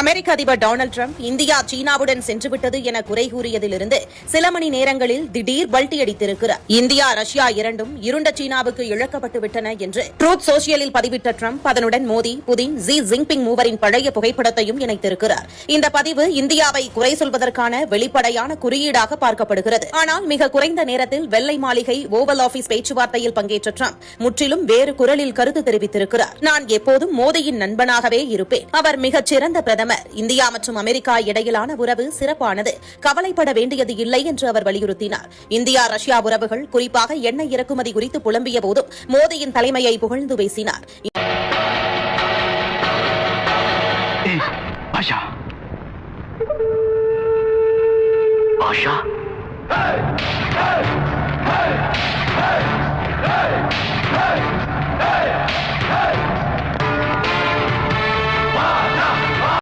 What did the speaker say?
அமெரிக்க அதிபர் Donald Trump India சீனாவுடன் சென்றுவிட்டது என குறை கூறியதிலிருந்து சில மணி நேரங்களில் திடீர் பல்டி அடித்திருக்கிறார். இந்தியா ரஷ்யா இரண்டும் இருண்ட சீனாவுக்கு இழக்கப்பட்டு விட்டன என்று ட்ரூத் சோசியலில் பதிவிட்ட டிரம்ப் அதனுடன் மோடி புதின் ஜி ஜின்பிங் மூவரின் பழைய புகைப்படத்தையும் இணைத்திருக்கிறார். இந்த பதிவு இந்தியாவை குறை சொல்வதற்கான வெளிப்படையான குறியீடாக பார்க்கப்படுகிறது. ஆனால் மிக குறைந்த நேரத்தில் வெள்ளை மாளிகை ஓவல் ஆபீஸ் பேச்சுவார்த்தையில் பங்கேற்ற டிரம்ப் முற்றிலும் வேறு குரலில் கருத்து தெரிவித்திருக்கிறார். நான் எப்போதும் மோடியின் நண்பனாகவே இருப்பேன். அவர் மிகச் சிறந்த பிரதமர் பிரதமர் இந்தியா மற்றும் அமெரிக்கா இடையிலான உறவு சிறப்பானது. கவலைப்பட வேண்டியது இல்லை என்று அவர் வலியுறுத்தினார். இந்தியா ரஷ்யா உறவுகள் குறிப்பாக எண்ணெய் இறக்குமதி குறித்து புலம்பிய போதும் மோடியின் தலைமையை புகழ்ந்து பேசினார். பாஷா.